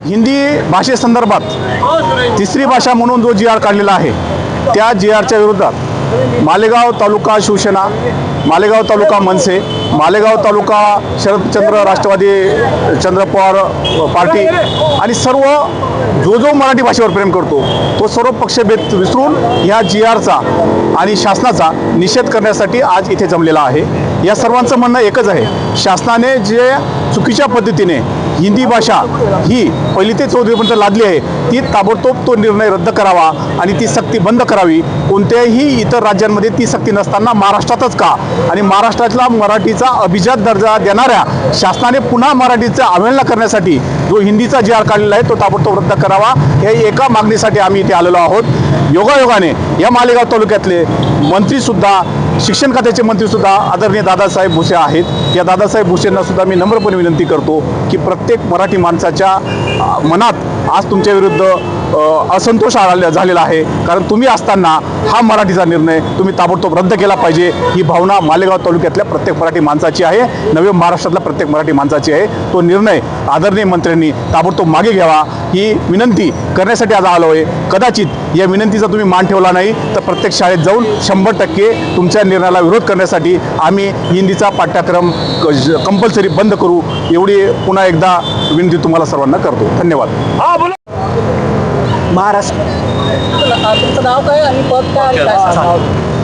हिंदी भाषेसंदर्भात तिसरी भाषा म्हणून जो जी आर काढलेला आहे त्या जी आरच्या विरोधात मालेगाव तालुका शिवसेना मालेगाव तालुका मनसे मालेगाव तालुका शरदचंद्र राष्ट्रवादी चंद्र पवार पार्टी आणि सर्व जो जो मराठी भाषेवर प्रेम करतो तो सर्व पक्षभेद विसरून ह्या जी आरचा आणि शासनाचा निषेध करण्यासाठी आज इथे जमलेला आहे. या सर्वांचं म्हणणं एकच आहे शासनाने जे चुकीच्या पद्धतीने हिंदी भाषा ही पहिली ते चौथीपर्यंत लादली आहे. ती ताबडतोब तो निर्णय रद्द करावा आणि ती सक्ती बंद करावी. कोणत्याही इतर राज्यांमध्ये ती सक्ती नसताना महाराष्ट्रातच का? आणि महाराष्ट्रातला मराठीचा अभिजात दर्जा देणाऱ्या शासनाने पुन्हा मराठीचा अवहेलना करण्यासाठी जो हिंदीचा जी आर काढलेला आहे तो ताबडतोब रद्द करावा. या एका मागणीसाठी आम्ही इथे आलेलो आहोत. योगायोगाने या मालेगाव तालुक्यातले मंत्रीसुद्धा शिक्षण खात्याचे मंत्रीसुद्धा आदरणीय दादासाहेब भुसे आहेत. या दादासाहेब भुसेंना सुद्धा मी नम्रपणे विनंती करतो की प्रत्येक प्रत्येक मराठी माणसाच्या मनात आज तुमच्या विरुद्ध असंतोष आला झालेला आहे. कारण तुम्ही असताना हा मराठीचा निर्णय तुम्ही ताबडतोब रद्द केला पाहिजे. ही भावना मालेगाव तालुक्यातल्या प्रत्येक मराठी माणसाची आहे. नवे महाराष्ट्रातल्या प्रत्येक मराठी माणसाची आहे. तो निर्णय आदरणीय मंत्र्यांनी ताबडतोब मागे घ्यावा. ही विनंती करण्यासाठी आज आलो आहे. कदाचित या विनंतीचा तुम्ही मान ठेवला नाही तर प्रत्येक शाळेत जाऊन शंभर टक्के तुमच्या निर्णयाला विरोध करण्यासाठी आम्ही हिंदीचा पाठ्यक्रम कंपल्सरी बंद करू. एवढी पुन्हा एकदा विनंती तुम्हाला सर्वांना करतो. धन्यवाद. महाराष्ट्र तुमचं नाव काय आणि पद काय आणि काय सांगा?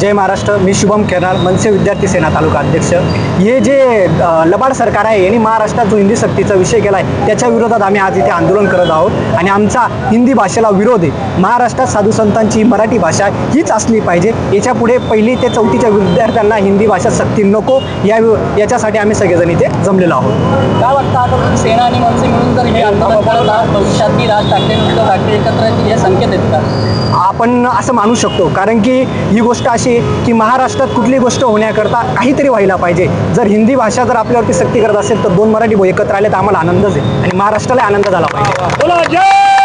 जय महाराष्ट्र मी शुभम खेरनार मनसे विद्यार्थी सेना तालुका अध्यक्ष. हे जे लबाड सरकार आहे यांनी महाराष्ट्रात जो हिंदी सक्तीचा विषय केला आहे त्याच्या विरोधात आम्ही आज इथे आंदोलन करत आहोत. आणि आमचा हिंदी भाषेला विरोध आहे. महाराष्ट्रात साधू संतांची मराठी भाषा हीच असली पाहिजे. याच्यापुढे पहिली ते चौथीच्या विद्यार्थ्यांना हिंदी भाषा सक्ती नको या याच्यासाठी आम्ही सगळेजण इथे जमलेलो आहोत. काय वाटतं आता सेना आणि मनसे मिळून जर हे आंदोलन भविष्यात राज ठाकरे ठाकरे एकत्र हे संकेत आहेत का? आपण असं मानू शकतो. कारण की ही गोष्ट अशी की महाराष्ट्रात कुठली गोष्ट होण्याकरता काहीतरी व्हायला पाहिजे. जर हिंदी भाषा जर आपल्यावरती सक्ती करत असेल तर दोन मराठी भाऊ एकत्र आले तर आम्हाला आनंदच आहे. आणि महाराष्ट्राला आनंद झाला पाहिजे.